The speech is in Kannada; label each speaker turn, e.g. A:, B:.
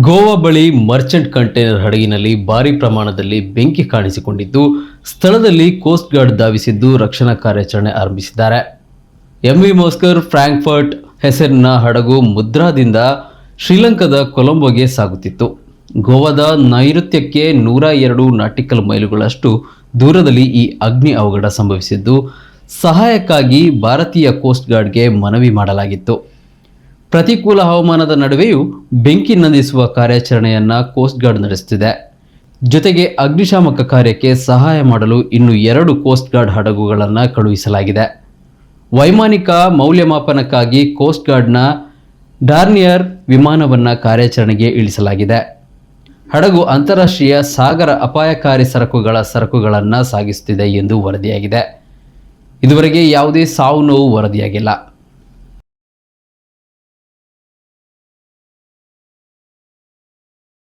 A: ಗೋವಾ ಬಳಿ ಮರ್ಚೆಂಟ್ ಕಂಟೈನರ್ ಹಡಗಿನಲ್ಲಿ ಭಾರಿ ಪ್ರಮಾಣದಲ್ಲಿ ಬೆಂಕಿ ಕಾಣಿಸಿಕೊಂಡಿದ್ದು, ಸ್ಥಳದಲ್ಲಿ ಕೋಸ್ಟ್ ಗಾರ್ಡ್ ಧಾವಿಸಿದ್ದು ರಕ್ಷಣಾ ಕಾರ್ಯಾಚರಣೆ ಆರಂಭಿಸಿದ್ದಾರೆ. ಎಂವಿ ಮೋಸ್ಕರ್ ಫ್ರಾಂಕ್ಫರ್ಟ್ ಹೆಸರಿನ ಹಡಗು ಮುದ್ರಾದಿಂದ ಶ್ರೀಲಂಕಾದ ಕೊಲಂಬೋಗೆ ಸಾಗುತ್ತಿತ್ತು. ಗೋವಾದ ನೈಋತ್ಯಕ್ಕೆ ನೂರ ಎರಡು ನಾಟಿಕಲ್ ಮೈಲುಗಳಷ್ಟು ದೂರದಲ್ಲಿ ಈ ಅಗ್ನಿ ಅವಘಡ ಸಂಭವಿಸಿದ್ದು, ಸಹಾಯಕ್ಕಾಗಿ ಭಾರತೀಯ ಕೋಸ್ಟ್ ಗಾರ್ಡ್ಗೆ ಮನವಿ ಮಾಡಲಾಗಿತ್ತು. ಪ್ರತಿಕೂಲ ಹವಾಮಾನದ ನಡುವೆಯೂ ಬೆಂಕಿ ನಂದಿಸುವ ಕಾರ್ಯಾಚರಣೆಯನ್ನ ಕೋಸ್ಟ್ ಗಾರ್ಡ್ ನಡೆಸುತ್ತಿದೆ ಜೊತೆಗೆ ಅಗ್ನಿಶಾಮಕ ಕಾರ್ಯಕ್ಕೆ ಸಹಾಯ ಮಾಡಲು ಇನ್ನು ಎರಡು ಕೋಸ್ಟ್ ಗಾರ್ಡ್ ಹಡಗುಗಳನ್ನು ಕಳುಹಿಸಲಾಗಿದೆ. ವೈಮಾನಿಕ ಮೌಲ್ಯಮಾಪನಕ್ಕಾಗಿ ಕೋಸ್ಟ್ ಗಾರ್ಡ್ನ ಡಾರ್ನಿಯರ್ ವಿಮಾನವನ್ನು ಕಾರ್ಯಾಚರಣೆಗೆ ಇಳಿಸಲಾಗಿದೆ. ಹಡಗು ಅಂತಾರಾಷ್ಟ್ರೀಯ ಸಾಗರ ಅಪಾಯಕಾರಿ ಸರಕುಗಳ ಸರಕುಗಳನ್ನು ಸಾಗಿಸುತ್ತಿದೆ ಎಂದು ವರದಿಯಾಗಿದೆ. ಇದುವರೆಗೆ ಯಾವುದೇ ಸಾವು ನೋವು ವರದಿಯಾಗಿಲ್ಲ.